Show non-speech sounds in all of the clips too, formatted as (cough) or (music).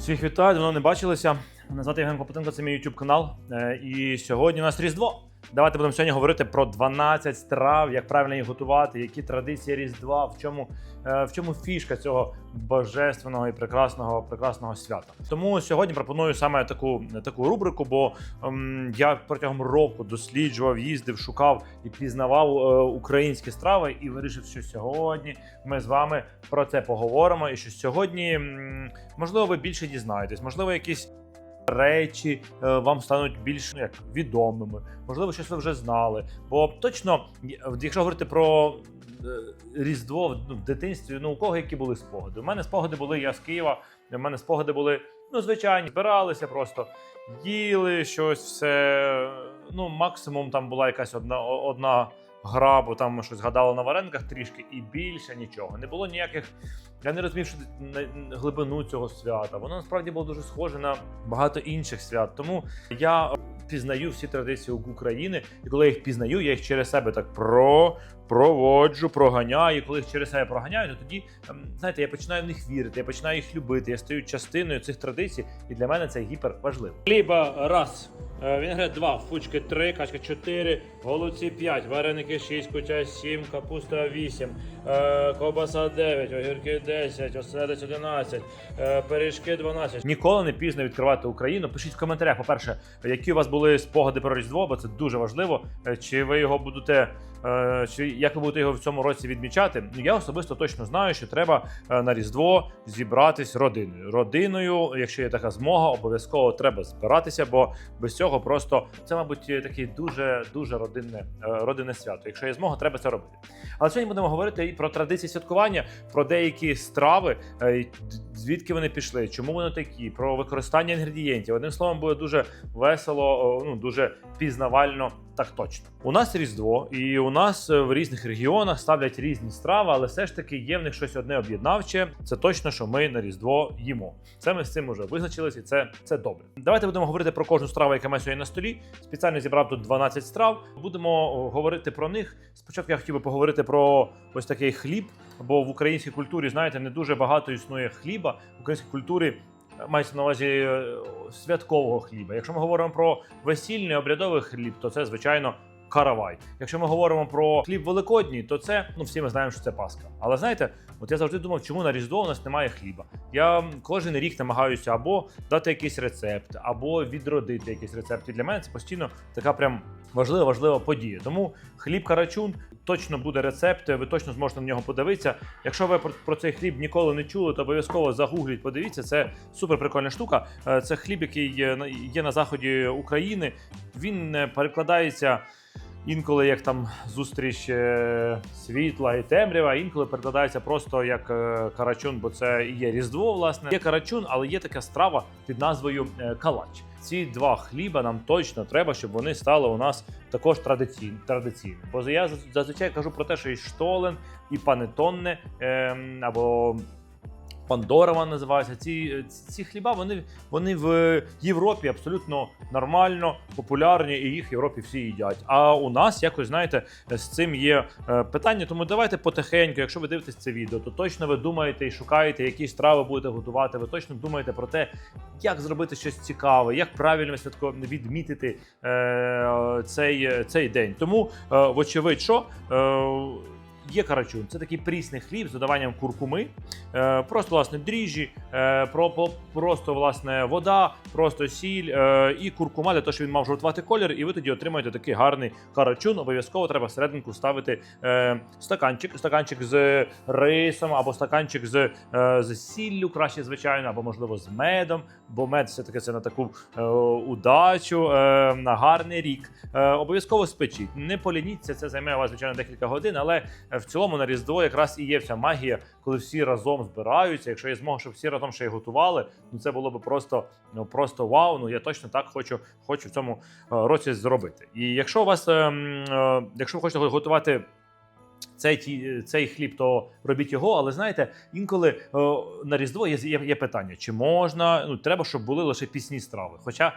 Всіх вітаю, давно не бачилися. Мене звати Євген Копотенко, це мій YouTube канал. Е, І сьогодні у нас Різдво. Давайте будемо сьогодні говорити про 12 страв, як правильно їх готувати, які традиції Різдва, в чому, е, в чому фішка цього божественного і прекрасного, прекрасного свята. Тому сьогодні пропоную саме таку, таку рубрику, бо ем, я протягом року досліджував, їздив, шукав і пізнавав е, українські страви, і вирішив, що сьогодні ми з вами про це поговоримо. І що сьогодні, можливо, ви більше дізнаєтесь, можливо, якісь. Речі е, вам стануть більш ну, як відомими, можливо, щось ви вже знали. Бо точно, якщо говорити про е, Різдво ну, в дитинстві, ну у кого які були спогади? У мене спогади були я з Києва. У мене спогади були ну звичайні, збиралися просто, їли щось, все. Ну, максимум там була якась одна одна гра, бо там ми щось гадали на варенках трішки, і більше нічого. Не було ніяких. Я не розумів, що глибину цього свята. Воно насправді було дуже схоже на багато інших свят. Тому я пізнаю всі традиції України, і коли я їх пізнаю, я їх через себе так про. Проводжу, проганяю. І коли їх через себе проганяю, то тоді знаєте, я починаю в них вірити, я починаю їх любити. Я стаю частиною цих традицій, і для мене це гіпер важливо. Хліба раз, е, вінегрет два, фучки три, качка чотири, голубці п'ять, вареники шість, кутя сім, капуста вісім, е, ковбаса дев'ять, огірки десять, оселедець одинадцять, е, пиріжки дванадцять. Ніколи не пізно відкривати Україну. Пишіть в коментарях, по-перше, які у вас були спогади про Різдво, бо це дуже важливо. Чи ви його будете. Е, Чи як ви будете його в цьому році відмічати? Я особисто точно знаю, що треба е, на Різдво зібратись родиною. Родиною, якщо є така змога, обов'язково треба збиратися, бо без цього просто це, мабуть, таке дуже дуже родинне, е, родинне свято. Якщо є змога, треба це робити. Але сьогодні будемо говорити і про традиції святкування, про деякі страви, звідки вони пішли, чому вони такі, про використання інгредієнтів. Одним словом, буде дуже весело, ну дуже пізнавально. Так точно. У нас Різдво, і у нас е, в різних регіонах ставлять різні страви, але все ж таки є в них щось одне об'єднавче. Це точно, що ми на Різдво їмо. Це ми з цим вже визначились, і це, це добре. Давайте будемо говорити про кожну страву, яка має сьогодні на столі. Спеціально зібрав тут 12 страв. Будемо говорити про них. Спочатку я хотів би поговорити про ось такий хліб, бо в українській культурі, знаєте, не дуже багато існує хліба. В українській культурі мається на увазі е, святкового хліба. Якщо ми говоримо про весільний обрядовий хліб, то це звичайно. Каравай. Якщо ми говоримо про хліб великодній, то це ну всі ми знаємо, що це Пасха. Але знаєте, от я завжди думав, чому на Різдво у нас немає хліба. Я кожен рік намагаюся або дати якийсь рецепт, або відродити якийсь рецепт. Для мене це постійно така прям важлива, важлива подія. Тому хліб карачун точно буде рецепт. Ви точно зможете на нього подивитися. Якщо ви про, цей хліб ніколи не чули, то обов'язково загугліть, подивіться. Це супер прикольна штука. Е, Це хліб, який є на- є на заході України. Він е, перекладається. Інколи як там зустріч е, світла і темрява, інколи перекладається просто як е, карачун, бо це і є різдво. Власне є карачун, але є така страва під назвою е, калач. Ці два хліба нам точно треба, щоб вони стали у нас також традиційні. традиційні. Бо я зазвичай кажу про те, що і штолен, і панетонне ем, або Пандорова називається. Ці, ці, ці хліба вони, вони в Європі абсолютно нормально, популярні, і їх в Європі всі їдять. А у нас якось знаєте, з цим є е, питання. Тому давайте потихеньку, якщо ви дивитесь це відео, то точно ви думаєте і шукаєте, які страви будете готувати. Ви точно думаєте про те, як зробити щось цікаве, як правильно святко відмітити е, цей, цей день. Тому, е, вочевидь, що. Е, Є карачун, це такий прісний хліб з додаванням куркуми, е, просто власне дріжджі, е, просто власне вода, просто сіль е, і куркума для того, щоб він мав жовтватий колір, і ви тоді отримаєте такий гарний карачун. Обов'язково треба всерединку ставити стаканчик, стаканчик з рисом або стаканчик з, з сіллю, краще звичайно, або можливо з медом, бо мед все таки це на таку удачу, на гарний рік. Обов'язково спечіть. Не полініться, це займе у вас звичайно декілька годин, але в цілому на Різдво якраз і є вся магія, коли всі разом збираються. Якщо є змога, щоб всі разом ще й готували, ну це було б просто, ну просто вау. Ну я точно так хочу, хочу в цьому е, році зробити. І якщо у вас, е, м, е, якщо ви хочете готувати. Цей, цей хліб, то робіть його, але знаєте, інколи е, на Різдво є, є, є питання, чи можна, ну треба, щоб були лише пісні страви. Хоча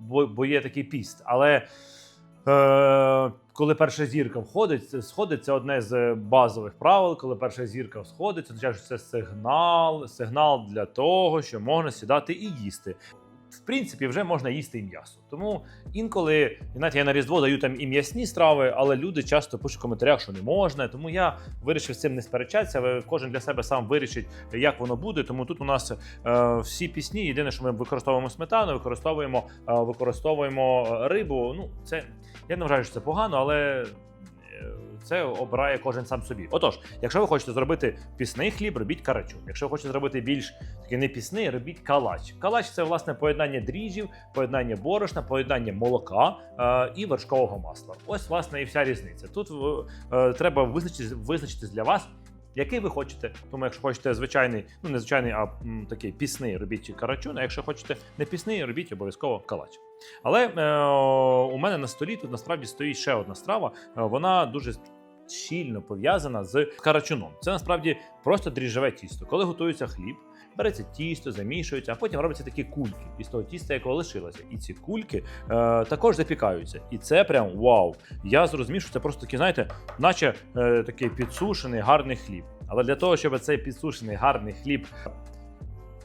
бо, бо є такий піст. Але коли перша зірка входить, сходить, це одне з базових правил. Коли перша зірка сходить, означає, що це сигнал, сигнал для того, що можна сідати і їсти. В принципі, вже можна їсти і м'ясо. Тому інколи, знаєте, я на Різдво даю там і м'ясні страви, але люди часто пишуть в коментарях, що не можна. Тому я вирішив з цим не сперечатися. Кожен для себе сам вирішить, як воно буде. Тому тут у нас е, всі пісні. Єдине, що ми використовуємо сметану, використовуємо, е, використовуємо е, рибу. Ну, це я не вважаю, що це погано, але. Е, Це обирає кожен сам собі. Отож, якщо ви хочете зробити пісний хліб, робіть карачу. Якщо ви хочете зробити більш такий не пісний, робіть калач. Калач це власне поєднання дріжджів, поєднання борошна, поєднання молока е, і вершкового масла. Ось власне і вся різниця. Тут е, треба визначити, визначитись для вас. Який ви хочете, тому якщо хочете звичайний, ну не звичайний, а м, такий пісний, робіть карачун. А якщо хочете не пісний, робіть обов'язково калач. Але е, у мене на столі тут насправді стоїть ще одна страва. Е, вона дуже щільно пов'язана з карачуном. Це насправді просто дріжджеве тісто. Коли готується хліб, береться тісто, замішується, а потім робляться такі кульки із того тіста, якого лишилося. І ці кульки е, також запікаються. І це прям вау. Я зрозумів, що це просто такий, знаєте, наче е, такий підсушений гарний хліб. Але для того, щоб цей підсушений гарний хліб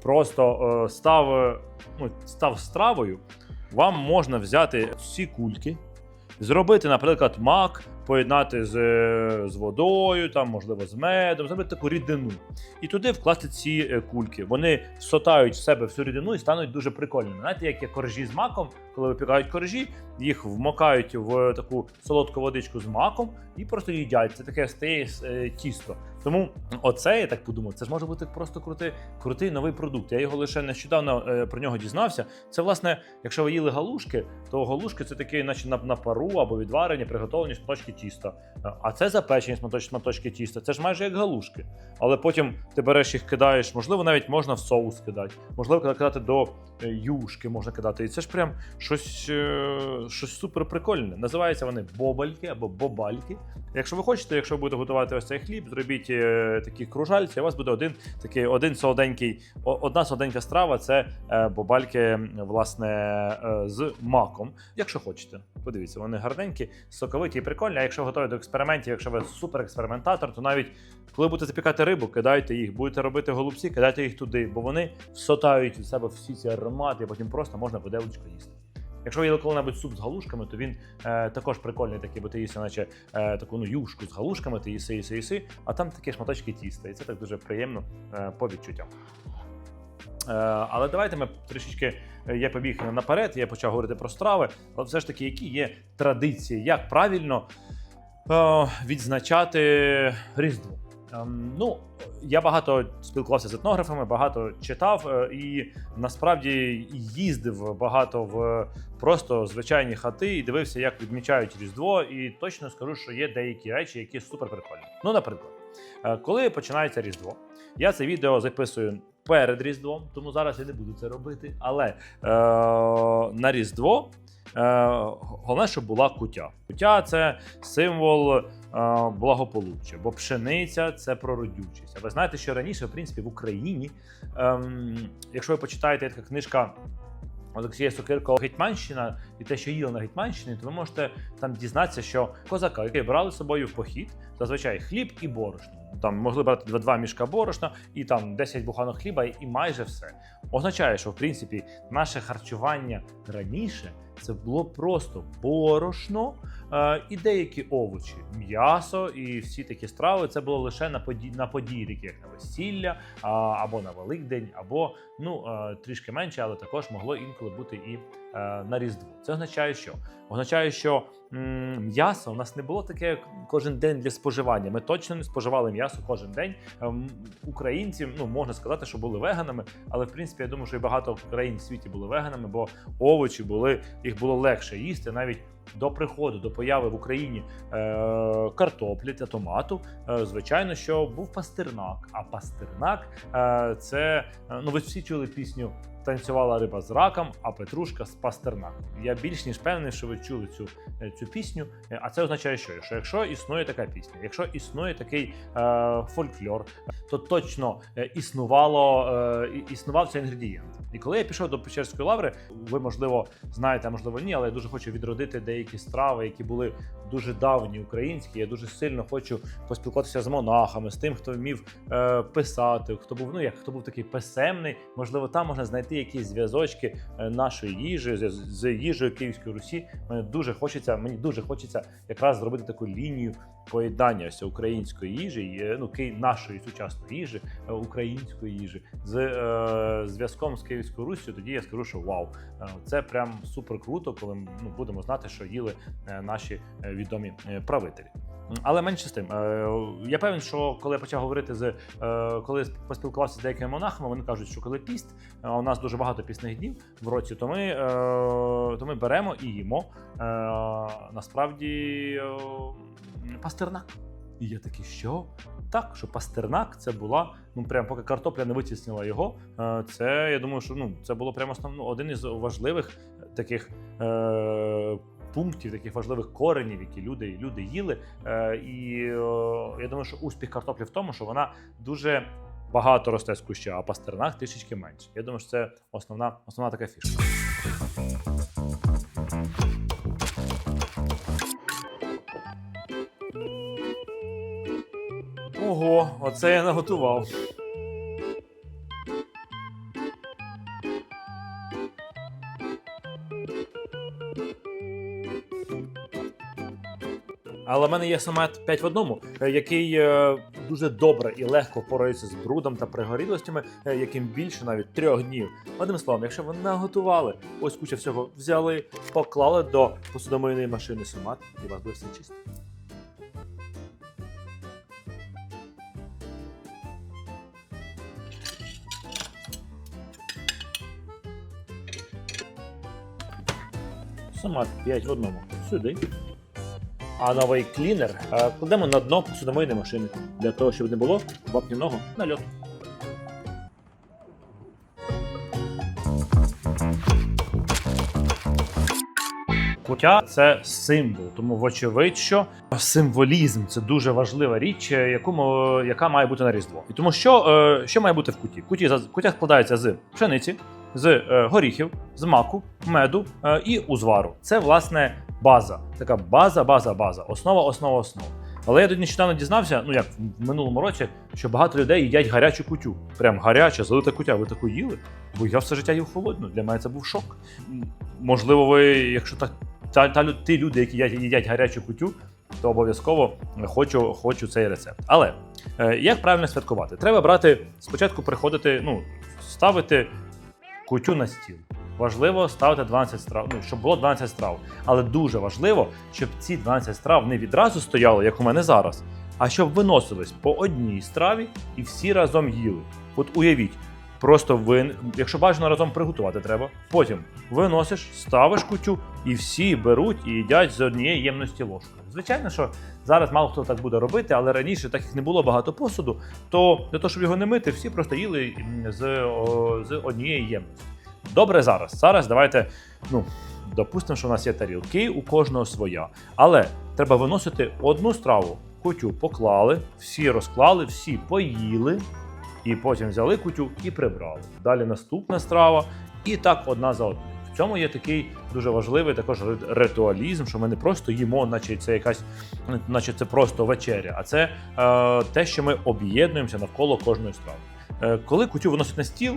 просто е, став, е, ну, став стравою, вам можна взяти ці кульки, зробити, наприклад, мак, поєднати з, з водою, там, можливо, з медом, зробити таку рідину. І туди вкласти ці е, кульки. Вони всотають в себе всю рідину і стануть дуже прикольними. Знаєте, як є коржі з маком, коли випікають коржі, їх вмокають в таку солодку водичку з маком і просто їдять. Це таке стає е, тісто. Тому оце я так подумав, це ж може бути просто крутий, крутий новий продукт. Я його лише нещодавно е, про нього дізнався. Це власне, якщо ви їли галушки, то галушки це такі, наче на, пару або відварені, приготовлені шматочки тіста. Е, А це запечені шматочки, тіста. Це ж майже як галушки. Але потім ти береш їх, кидаєш, можливо, навіть можна в соус кидати, можливо, кидати до юшки можна кидати. І це ж прям щось, е, щось супер прикольне. Називаються вони бобальки або бобальки. Якщо ви хочете, якщо ви будете готувати ось цей хліб, зробіть е, такі кружальці, у вас буде один такий один солоденький, одна солоденька страва це е, бобальки, власне, е, з маком. Якщо хочете, подивіться, вони гарненькі, соковиті і прикольні. А якщо готові до експериментів, якщо ви супер експериментатор, то навіть коли будете запікати рибу, кидайте їх, будете робити голубці, кидайте їх туди, бо вони всотають у себе всі ці аромати, і потім просто можна виделочку їсти. Якщо ви їли коли-небудь суп з галушками, то він е, також прикольний такий, бо ти їси, наче е, таку ну, юшку з галушками, ти їси, їси, їси, а там такі шматочки тіста. І це так дуже приємно е, по відчуттям. Е, але давайте ми трішечки. е, Я побіг наперед, я почав говорити про страви, але все ж таки, які є традиції, як правильно е, відзначати Різдво. Ем, ну, я багато спілкувався з етнографами, багато читав е, і насправді їздив багато в просто звичайні хати і дивився, як відмічають Різдво. І точно скажу, що є деякі речі, які супер прикольні. Ну, наприклад, е, коли починається Різдво, я це відео записую перед Різдвом, тому зараз я не буду це робити. Але е, на Різдво головне, щоб була кутя. Кутя це символ е, благополуччя, бо пшениця це про родючість. А ви знаєте, що раніше, в принципі, в Україні, ем, якщо ви почитаєте така книжка. Олексія Сокирко Гетьманщина і те, що їли на Гетьманщині, то ви можете там дізнатися, що козака, які брали з собою в похід, зазвичай хліб і борошно. Там могли брати два, два мішка борошна і там 10 буханок хліба, і майже все. Означає, що в принципі наше харчування раніше це було просто борошно е, і деякі овочі, м'ясо і всі такі страви. Це було лише на події, на події, такі як на весілля, а, або на Великдень, або ну е, трішки менше, але також могло інколи бути і на Різдво. Це означає, що означає, що м'ясо у нас не було таке кожен день для споживання. Ми точно не споживали м'ясо кожен день. Ем, Українці, ну можна сказати, що були веганами, але в принципі я думаю, що і багато країн в світі були веганами, бо овочі були, їх було легше їсти навіть. До приходу, до появи в Україні е, картоплі та томату, е, звичайно, що був пастернак. А пастернак е, це е, ну ви всі чули пісню Танцювала риба з раком, а петрушка з пастернаком. Я більш ніж певний, що ви чули цю, е, цю пісню. Е, А це означає, що що якщо існує така пісня, якщо існує такий е, фольклор, то точно е, існувало е, існував цей інгредієнт. І коли я пішов до Печерської лаври, ви можливо знаєте, можливо ні, але я дуже хочу відродити деякі страви, які були дуже давні українські. Я дуже сильно хочу поспілкуватися з монахами, з тим, хто вмів е, писати, хто був ну як хто був такий писемний. Можливо, там можна знайти якісь зв'язочки е, нашої їжі з, їжею Київської Русі. Мені дуже хочеться, мені дуже хочеться якраз зробити таку лінію поєднання ось української їжі, е, ну нашої сучасної їжі, е, української їжі з е, зв'язком з Київською Руссю. Тоді я скажу, що вау, це прям супер круто, коли ми ну, будемо знати, що їли наші відомі правителі. Але менше з тим, е, я певен, що коли я почав говорити з е, коли поспілкувався з деякими монахами, вони кажуть, що коли піст, а у нас дуже багато пісних днів в році, то ми, е, то ми беремо і їмо е, насправді е, пастернак. І я такий, що? Так, що пастернак це була, ну прям поки картопля не витіснила його. е, Це я думаю, що ну це було прямо основно один із важливих таких. Е, Пунктів таких важливих коренів, які люди люди їли. Е, і е, я думаю, що успіх картоплі в тому, що вона дуже багато росте з куща, а пастернак трішечки менше. Я думаю, що це основна, основна така фішка. Ого, оце я наготував. Але в мене є самет 5 в одному, е, який е, дуже добре і легко впорається з брудом та пригорілостями, е, яким більше навіть трьох днів. Одним словом, якщо ви наготували, ось куча всього взяли, поклали до посудомийної машини сумат, і у вас буде все чисто. Сумат 5 в одному. Сюди. А новий клінер е, кладемо на дно посудомийної машини для того, щоб не було вапняного нальоту. Куття це символ, тому вочевидь, що символізм це дуже важлива річ, е, яку яка має бути на різдво. І тому що, е, що має бути в куті? Куті куття складається з пшениці, з горіхів, з маку, меду і узвару. Це власне база. Така база, база, база, основа, основа, основа. Але я тут нещодавно дізнався, ну як в минулому році, що багато людей їдять гарячу кутю. Прям гаряча, залита кутя. Ви таку їли? Бо я все життя їв холодну. Для мене це був шок. Можливо, ви, якщо так та, та ті люди, які їдять, їдять гарячу кутю, то обов'язково хочу, хочу цей рецепт. Але е, як правильно святкувати? Треба брати спочатку приходити, ну ставити кутю на стіл. Важливо ставити 12 страв, ну щоб було 12 страв. Але дуже важливо, щоб ці 12 страв не відразу стояли, як у мене зараз, а щоб виносились по одній страві і всі разом їли. От уявіть, просто ви, якщо бажано разом приготувати треба, потім виносиш, ставиш кутю, і всі беруть і їдять з однієї ємності ложкою. Звичайно, що зараз мало хто так буде робити, але раніше, так як не було багато посуду, то для того, щоб його не мити, всі просто їли з, з однієї ємності. Добре зараз. Зараз давайте, ну, допустимо, що у нас є тарілки, у кожного своя. Але треба виносити одну страву, кутю поклали, всі розклали, всі поїли, і потім взяли кутю і прибрали. Далі наступна страва, і так одна за одною. В цьому є такий дуже важливий також ритуалізм, що ми не просто їмо, наче це якась, наче це просто вечеря, а це е, те, що ми об'єднуємося навколо кожної страви. Е, коли кутю виносять на стіл,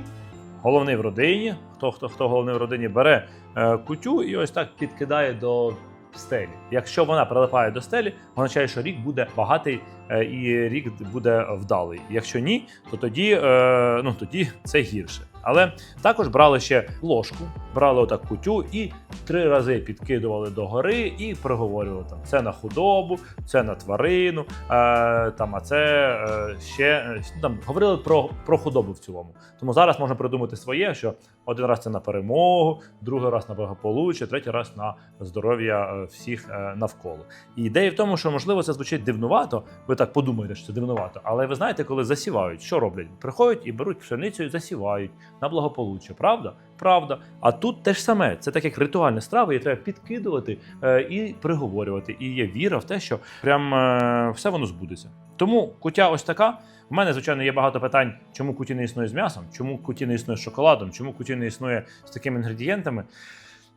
головний в родині, хто хто, хто головний в родині бере е, кутю і ось так підкидає до стелі. Якщо вона прилипає до стелі, означає, що рік буде багатий е, і рік буде вдалий. Якщо ні, то тоді, е, ну, тоді це гірше. Але також брали ще ложку, брали отак кутю і три рази підкидували до гори і проговорювали там це на худобу, це на тварину, е, там, а це е, ще е, там говорили про, про худобу в цілому. Тому зараз можна придумати своє, що один раз це на перемогу, другий раз на благополуччя, третій раз на здоров'я е, всіх е, навколо. І ідея в тому, що можливо це звучить дивнувато. Ви так подумаєте, що це дивнувато. Але ви знаєте, коли засівають, що роблять? Приходять і беруть пшеницю і засівають на благополуччя. Правда? Правда. А тут те ж саме. Це так як ритуальна страва, її треба підкидувати е, і приговорювати. І є віра в те, що прям е, все воно збудеться. Тому кутя ось така. У мене, звичайно, є багато питань, чому куті не існує з м'ясом, чому куті не існує з шоколадом, чому куті не існує з такими інгредієнтами.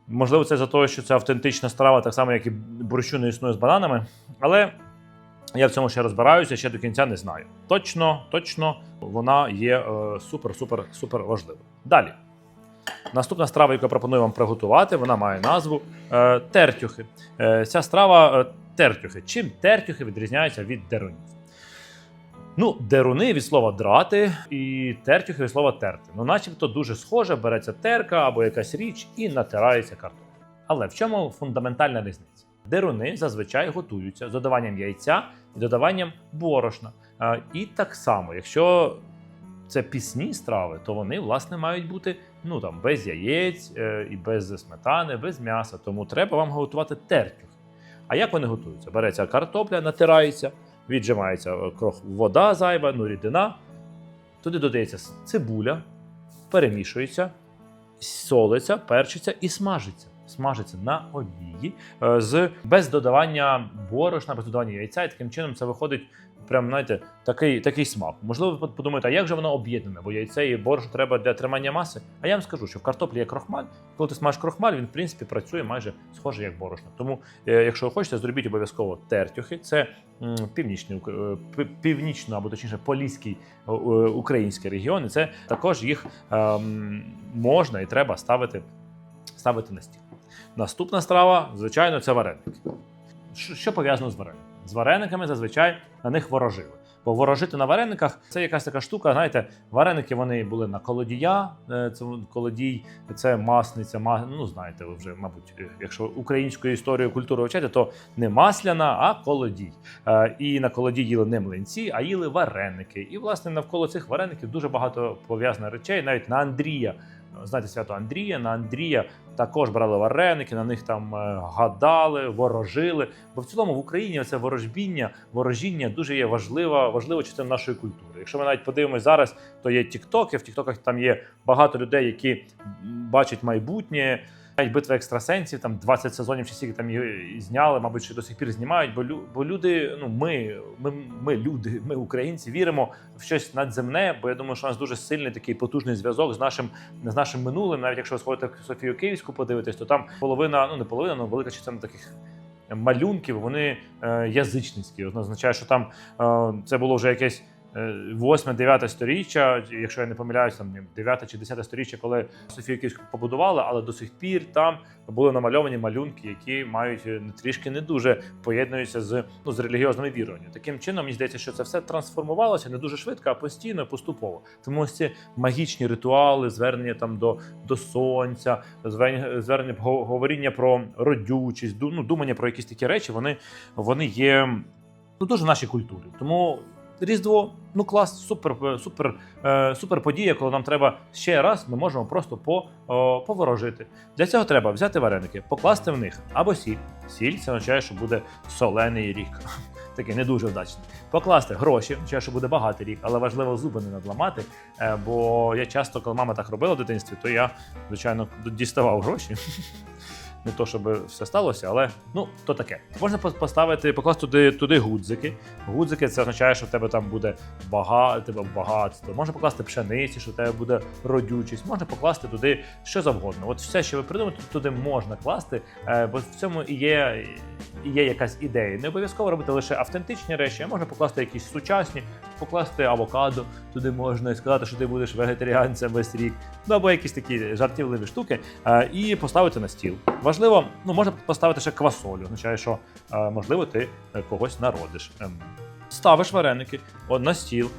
Можливо, це за те, що це автентична страва, так само, як і борщу не існує з бананами. Але я в цьому ще розбираюся, ще до кінця не знаю. Точно, точно вона є е, супер, супер, супер важливою. Далі. Наступна страва, яку я пропоную вам приготувати, вона має назву е, тертюхи. Е, ця страва е, тертюхи. Чим тертюхи відрізняються від дерунів? Ну, деруни від слова драти і тертюхи від слова терти. Ну, начебто дуже схоже, береться терка або якась річ і натирається картопля. Але в чому фундаментальна різниця? Деруни зазвичай готуються з додаванням яйця і додаванням борошна. І так само, якщо це пісні страви, то вони власне мають бути ну там без яєць е, і без сметани, без м'яса. Тому треба вам готувати тертюхи. А як вони готуються? Береться картопля, натирається, віджимається е, крох вода зайва, ну рідина. Туди додається цибуля, перемішується, солиться, перчиться і смажиться. Смажиться на олії е, з без додавання борошна, без додавання яйця, і таким чином це виходить прям, знаєте, такий, такий смак. Можливо, ви подумаєте, а як же воно об'єднане? Бо яйце і борошно треба для тримання маси. А я вам скажу, що в картоплі є крохмаль. Коли ти смажеш крохмаль, він в принципі працює майже схоже як борошно. Тому, е, якщо ви хочете, зробіть обов'язково тертюхи. Це північний е, північно або точніше поліський український регіон. І це також їх ем, можна і треба ставити, ставити на стіл. Наступна страва, звичайно, це вареники. Що, пов'язано з варениками? З варениками зазвичай на них ворожили. Бо ворожити на варениках це якась така штука. Знаєте, вареники вони були на колодія. е, Це колодій, це масниця. ма- Ну знаєте, ви вже, мабуть, е, якщо українську історію культуру вчати, то не масляна, а колодій. Е, І на колоді їли не млинці, а їли вареники. І власне навколо цих вареників дуже багато пов'язано речей. Навіть на Андрія. Знаєте, свято Андрія. На Андрія також брали вареники, на них там е, гадали, ворожили. Бо в цілому в Україні це ворожбіння, ворожіння дуже є важлива, важлива частина нашої культури. Якщо ми навіть подивимось зараз, то є тіктоки. В тіктоках там є багато людей, які бачать майбутнє. Навіть битва екстрасенсів, там 20 сезонів чи скільки там її зняли, мабуть, ще до сих пір знімають. Бо, бо люди, ну ми, ми, ми люди, ми українці, віримо в щось надземне. Бо я думаю, що у нас дуже сильний такий потужний зв'язок з нашим з нашим минулим. Навіть якщо ви сходите в Софію Київську, подивитесь, то там половина, ну не половина, але велика частина таких малюнків, вони е, язичницькі. Означає, що там е, це було вже якесь. 8-9 сторіччя, якщо я не помиляюсь, там 9 чи 10 сторіччя, коли Софію Київську побудували, але до сих пір там були намальовані малюнки, які мають е, трішки не дуже поєднуються з ну з релігіозними віруваннями. Таким чином, мені здається, що це все трансформувалося не дуже швидко, а постійно, поступово. Тому ось ці магічні ритуали, звернення там до, до сонця, звернення, звернення говоріння про родючість, ну, думання про якісь такі речі, вони, вони є ну, дуже в нашій культурі. Тому Різдво, ну клас, супер, е, супер, е, супер подія, коли нам треба ще раз, ми можемо просто по, о, поворожити. Для цього треба взяти вареники, покласти в них або сіль. Сіль це означає, що буде солений рік. (laughs) Такий не дуже вдачний. Покласти гроші, означає, що буде багатий рік, але важливо зуби не надламати. е, Бо я часто, коли мама так робила в дитинстві, то я, звичайно, діставав гроші. (laughs) Не то, щоб все сталося, але ну то таке. Можна поставити, покласти туди, туди гудзики. Гудзики це означає, що в тебе там буде багато, багатство. Можна покласти пшениці, що в тебе буде родючість. Можна покласти туди що завгодно. От все, що ви придумаєте, туди можна класти, е, бо в цьому і є, є якась ідея. Не обов'язково робити лише автентичні речі, а можна покласти якісь сучасні, покласти авокадо туди можна і сказати, що ти будеш вегетаріанцем весь рік. Ну або якісь такі жартівливі штуки, е, і поставити на стіл. Важливо, ну можна поставити ще квасолю, означає, що е, можливо ти е, когось народиш. Ем, Ставиш вареники на стіл,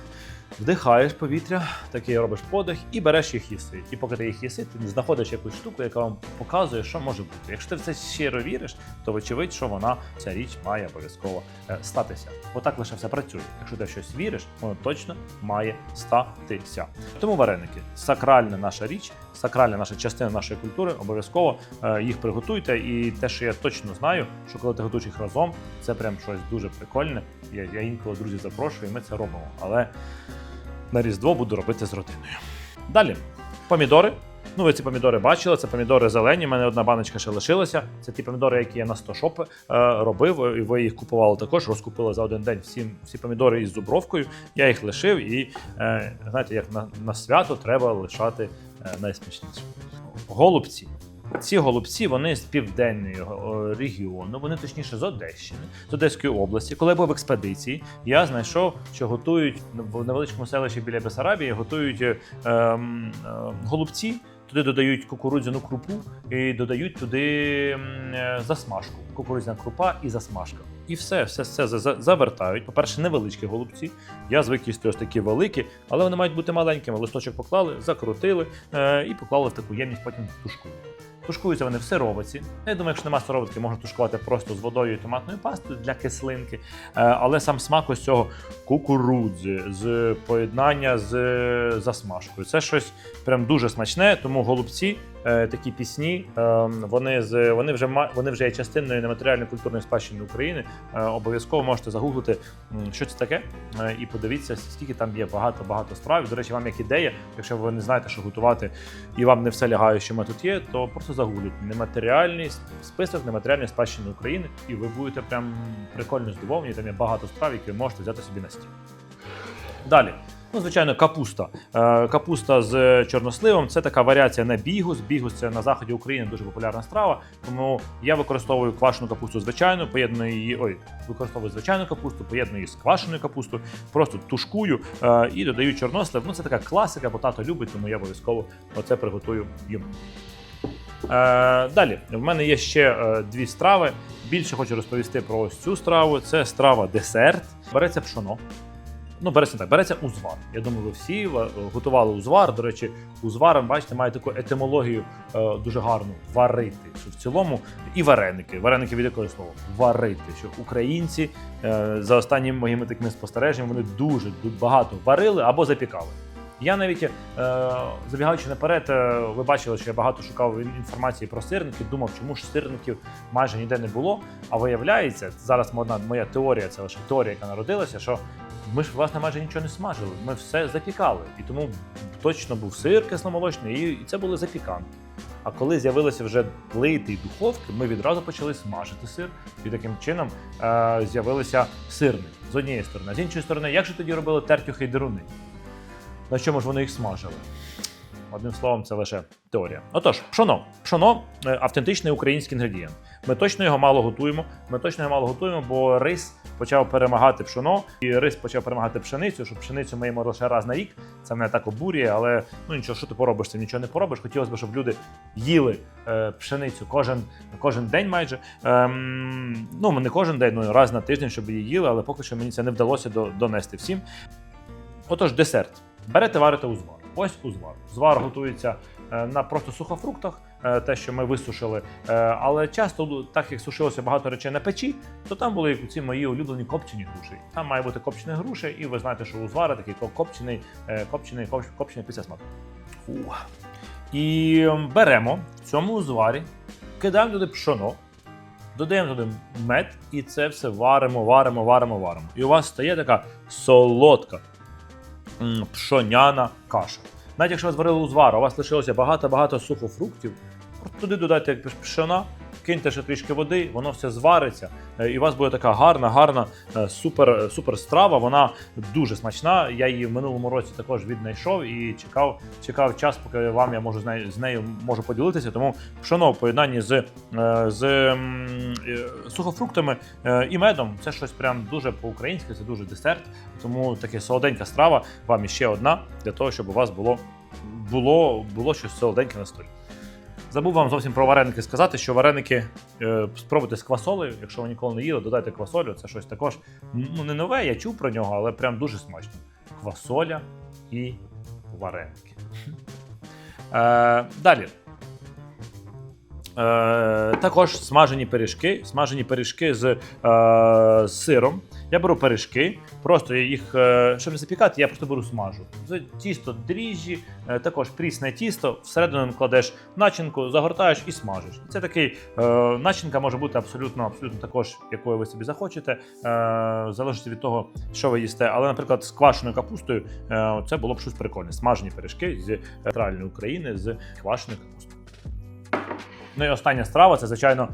вдихаєш повітря, такий робиш подих і береш їх їси. І поки ти їх їси, ти знаходиш якусь штуку, яка вам показує, що може бути. Якщо ти в це щиро віриш, то вочевидь, що вона ця річ має обов'язково е, статися. Отак лише все працює. Якщо ти в щось віриш, воно точно має статися. Тому вареники сакральна наша річ, сакральна наша частина нашої культури. Обов'язково е, їх приготуйте. І те, що я точно знаю, що коли ти готуєш їх разом, це прям щось дуже прикольне. Я, я інколи друзів запрошую, і ми це робимо. Але на Різдво буду робити з родиною. Далі помідори. Ну, ви ці помідори бачили, це помідори зелені. У мене одна баночка ще лишилася. Це ті помідори, які я на 100 шоп е, робив, і ви їх купували також, розкупили за один день всі, всі помідори із зубровкою. Я їх лишив, і е, знаєте, як на, на свято треба лишати е, найсмачніше. Голубці. Ці голубці вони з південної е, регіону, вони точніше з Одещини, з Одеської області. Коли я був в експедиції, я знайшов, що готують в невеличкому селищі біля Бесарабії, готують е, ем, е, голубці. Туди додають кукурудзяну крупу і додають туди е, засмажку. Кукурудзяна крупа і засмажка. І все, все, все за- за- завертають. По-перше, невеличкі голубці. Я звик їсти ось такі великі, але вони мають бути маленькими. Листочок поклали, закрутили е, і поклали в таку ємність, потім тушкують. Тушкуються вони в сировиці. Я думаю, якщо нема сироватки, можна тушкувати просто з водою і томатною пастою для кислинки. Е, але сам смак ось цього кукурудзи з поєднання з засмажкою. Це щось прям дуже смачне, тому голубці. Е, Такі пісні, е, вони з вони вже вони вже є частиною нематеріальної культурної спадщини України. Е, Обов'язково можете загуглити, що це таке, е, і подивіться, скільки там є багато багато страв. До речі, вам як ідея, якщо ви не знаєте, що готувати, і вам не все лягає, що ми тут є, то просто загугліть нематеріальний список нематеріальної спадщини України, і ви будете прям прикольно здивовані. Там є багато страв, які ви можете взяти собі на стіл. Далі. Ну, звичайно, капуста. Е, капуста з чорносливом це така варіація на бігус. Бігус це на заході України дуже популярна страва. Тому я використовую квашену капусту звичайну, поєдную її. Ой, використовую звичайну капусту, поєдную її з квашеною капустою, просто тушкую е, і додаю чорнослив. Ну, це така класика, бо тато любить, тому я обов'язково оце приготую йому. Е, далі, в мене є ще дві страви. Більше хочу розповісти про ось цю страву. Це страва десерт. Береться пшоно. Ну, береться так, береться узвар. Я думаю, ви всі е, готували узвар. До речі, узвар, бачите, має таку етимологію е, дуже гарну варити. Що в цілому і вареники. Вареники від якого слова? Варити. Що українці е, за останніми моїми такими спостереженнями вони дуже багато варили або запікали. Я навіть е, забігаючи наперед, е, ви бачили, що я багато шукав інформації про сирники, думав, чому ж сирників майже ніде не було. А виявляється, зараз одна моя теорія, це лише теорія, яка народилася, що ми ж власне майже нічого не смажили. Ми все запікали. І тому точно був сир кисломолочний, і, і це були запіканки. А коли з'явилися вже плити і духовки, ми відразу почали смажити сир, і таким чином е, з'явилися сирники з однієї сторони. А з іншої сторони, як же тоді робили тертю хейдеруни? На чому ж вони їх смажили? Одним словом, це лише теорія. Отож, пшоно. Пшоно е, автентичний український інгредієнт. Ми точно його мало готуємо. Ми точно його мало готуємо, бо рис почав перемагати пшоно, і рис почав перемагати пшеницю. Що пшеницю ми їмо лише раз на рік. Це мене так обурює, але ну нічого, що ти поробиш, це нічого не поробиш. Хотілося б, щоб люди їли е, пшеницю кожен, кожен день майже. Ем, ну, не кожен день, ну раз на тиждень, щоб її їли, але поки що мені це не вдалося до- донести всім. Отож, десерт. Берете, варите узвар. Ось узвар. Узвар готується е, на просто сухофруктах, те, що ми висушили. Е, Але часто, так як сушилося багато речей на печі, то там були ці мої улюблені копчені груші. Там має бути копчені груші, і ви знаєте, що узвар такий ко- копчений, е, копчений, коп- копчений після смаку. І ем, беремо в цьому узварі, кидаємо туди пшоно, додаємо туди мед, і це все варимо, варимо, варимо, варимо. І у вас стає така солодка пшоняна каша. Навіть якщо ви зварили узвар, у вас лишилося багато-багато сухофруктів, туди додайте як пшона, киньте ще трішки води, воно все звариться, е, і у вас буде така гарна, гарна е, супер, супер страва. Вона дуже смачна. Я її в минулому році також віднайшов і чекав, чекав час, поки вам я можу з нею, можу поділитися. Тому пшоно в поєднанні з, е, з е, сухофруктами е, і медом це щось прям дуже по-українськи, це дуже десерт. Тому таке солоденька страва. Вам іще одна для того, щоб у вас було, було, було щось солоденьке на столі. Забув вам зовсім про вареники сказати, що вареники е, спробуйте з квасолею. Якщо ви ніколи не їли, додайте квасолю. Це щось також ну не нове, я чув про нього, але прям дуже смачно. Квасоля і вареники. Е, далі. Е, також смажені пиріжки. Смажені пиріжки з, е, з сиром. Я беру пиріжки, просто їх, е, щоб не запікати, я просто беру смажу. З тісто дріжджі, е, також прісне тісто, всередину кладеш начинку, загортаєш і смажиш. Це такий е, начинка може бути абсолютно, абсолютно також, якою ви собі захочете, залежить від того, що ви їсте. Але, наприклад, з квашеною капустою це було б щось прикольне. Смажені пиріжки з центральної України з квашеною капустою. Ну і остання страва це, звичайно,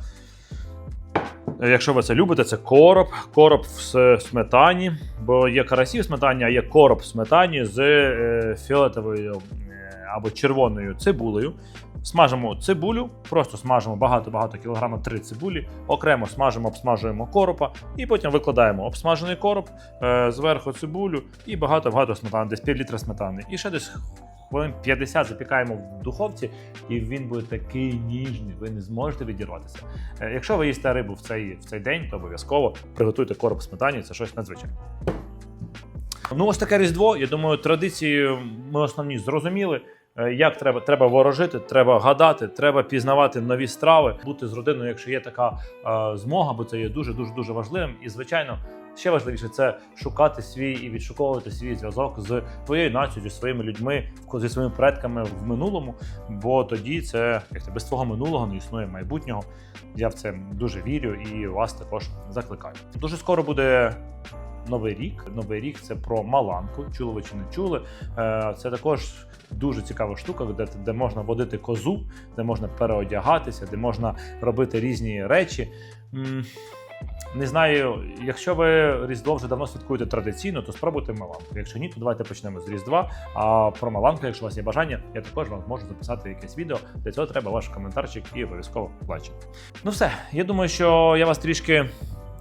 якщо ви це любите, це короб. Короб в сметані, бо є карасі в сметані, а є короб в сметані з е, фіолетовою е, або червоною цибулею. Смажимо цибулю, просто смажимо багато-багато кілограма три цибулі, окремо смажимо, обсмажуємо коропа, і потім викладаємо обсмажений короб, е, зверху цибулю і багато-багато сметани, десь пів літра сметани. І ще десь хвилин 50 запікаємо в духовці, і він буде такий ніжний, ви не зможете відірватися. Е, Якщо ви їсте рибу в цей, в цей день, то обов'язково приготуйте короб сметані, це щось надзвичайне. Ну, ось таке Різдво. Я думаю, традиції ми основні зрозуміли. Е, Як треба, треба ворожити, треба гадати, треба пізнавати нові страви, бути з родиною, якщо є така е, змога, бо це є дуже дуже дуже важливим. І звичайно, ще важливіше це шукати свій і відшуковувати свій зв'язок з твоєю нацією, зі своїми людьми, зі своїми предками в минулому. Бо тоді це як без твого минулого не існує майбутнього. Я в це дуже вірю і вас також закликаю. Дуже скоро буде Новий рік. Новий рік це про маланку. Чули ви чи не чули? Е, Це також дуже цікава штука, де, де можна водити козу, де можна переодягатися, де можна робити різні речі. Не знаю, якщо ви Різдво вже давно святкуєте традиційно, то спробуйте маланку. Якщо ні, то давайте почнемо з Різдва. А про маланку, якщо у вас є бажання, я також вам можу записати якесь відео. Для цього треба ваш коментарчик і обов'язково лайчик. Ну все, я думаю, що я вас трішки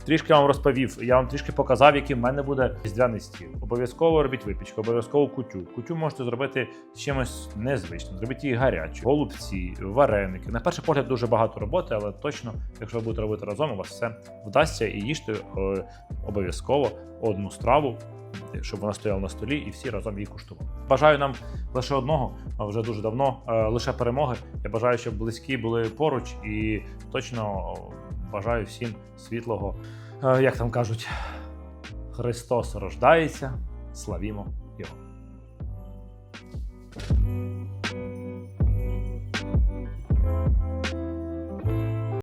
Трішки вам розповів, я вам трішки показав, який в мене буде різдвяний стіл. Обов'язково робіть випічку, обов'язково кутю. Кутю можете зробити з чимось незвичним. Зробіть її гарячу, голубці, вареники. На перший погляд дуже багато роботи, але точно, якщо ви будете робити разом, у вас все вдасться і їжте е, обов'язково одну страву, щоб вона стояла на столі і всі разом її куштували. Бажаю нам лише одного, а вже дуже давно, е, лише перемоги. Я бажаю, щоб близькі були поруч і точно Бажаю всім світлого, е, як там кажуть, Христос рождається. Славімо Його!